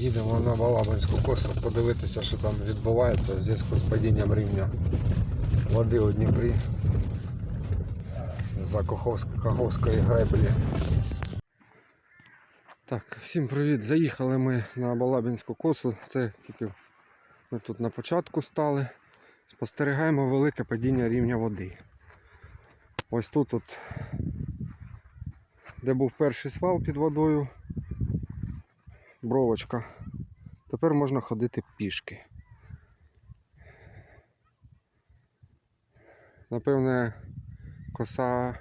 Їдемо на Балабинську косу подивитися, що там відбувається в зв'язку з падінням рівня води у Дніпрі за Каховськ- Каховської греблі. Так, всім привіт. Заїхали ми на Балабинську косу. Це тільки ми тут на початку стали. Спостерігаємо велике падіння рівня води. Ось тут, от, де був перший свал під водою, бровочка. Тепер можна ходити пішки. Напевне, коса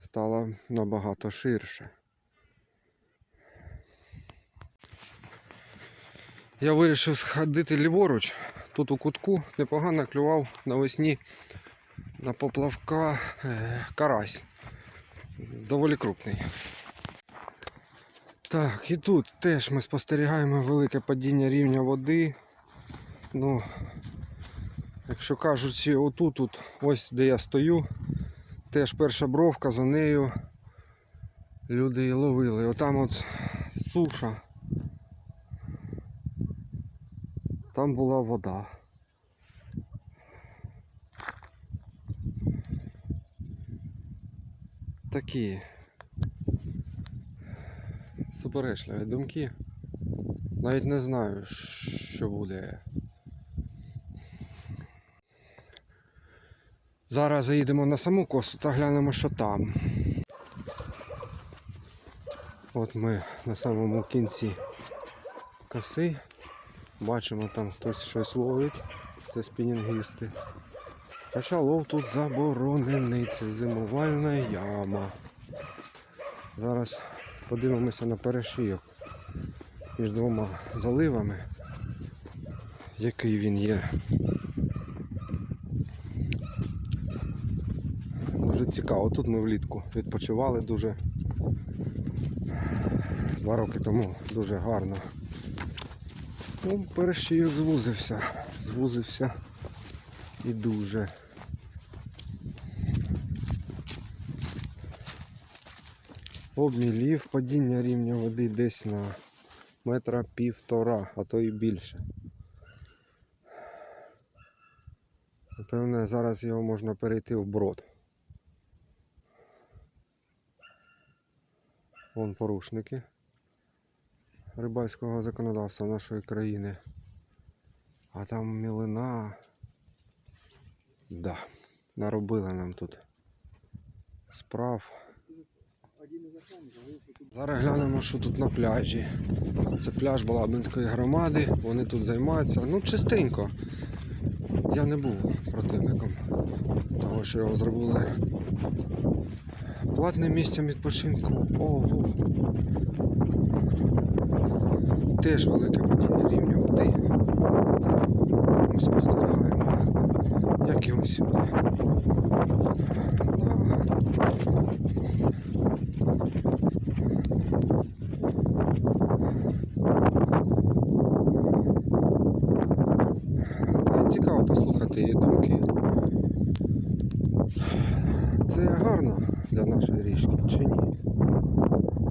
стала набагато ширше. Я вирішив сходити ліворуч. Тут у кутку непогано клював навесні на поплавка е, карась. Доволі крупний. Так, і тут теж ми спостерігаємо велике падіння рівня води. Ну, якщо кажучи, отут, тут, ось де я стою, теж перша бровка, за нею люди і ловили. Отам от суша. Там була вода. Такі суперечливі думки. Навіть не знаю, що буде. Зараз заїдемо на саму косу та глянемо, що там. От ми на самому кінці коси. Бачимо, там хтось щось ловить. Це спінінгісти. Хоча лов тут заборонений, це зимувальна яма. Зараз подивимося на перешийок між двома заливами, який він є. Дуже цікаво. Тут ми влітку відпочивали дуже два роки тому дуже гарно. Ну, перешийок звузився, звузився і дуже. Обмілів падіння рівня води десь на метра півтора, а то і більше. Напевне, зараз його можна перейти вброд. Вон порушники рибальського законодавства нашої країни. А там мілина. Да, наробила нам тут справ. Зараз глянемо, що тут на пляжі. Це пляж Балабинської громади, вони тут займаються. Ну, чистенько. Я не був противником того, що його зробили платним місцем відпочинку. Ого. Теж велике падіння рівня води. Ми спостерігаємо, як і сюди. Цікаво послухати її думки. Це гарно для нашої річки чи ні?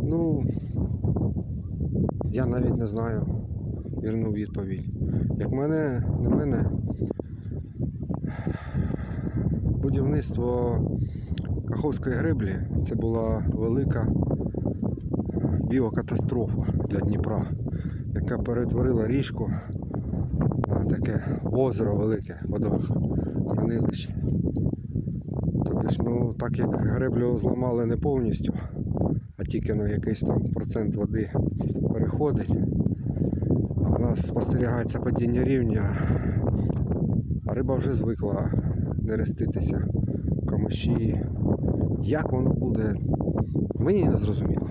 Ну, я навіть не знаю вірну відповідь. Як мене, на мене, будівництво Каховської греблі це була велика біокатастрофа для Дніпра, яка перетворила річку на таке озеро велике водохранилище. Тобто ж, ну, так як греблю зламали не повністю, а тільки на якийсь там процент води переходить, а в нас спостерігається падіння рівня, а риба вже звикла нереститися в камиші. Як воно буде, мені не зрозуміло.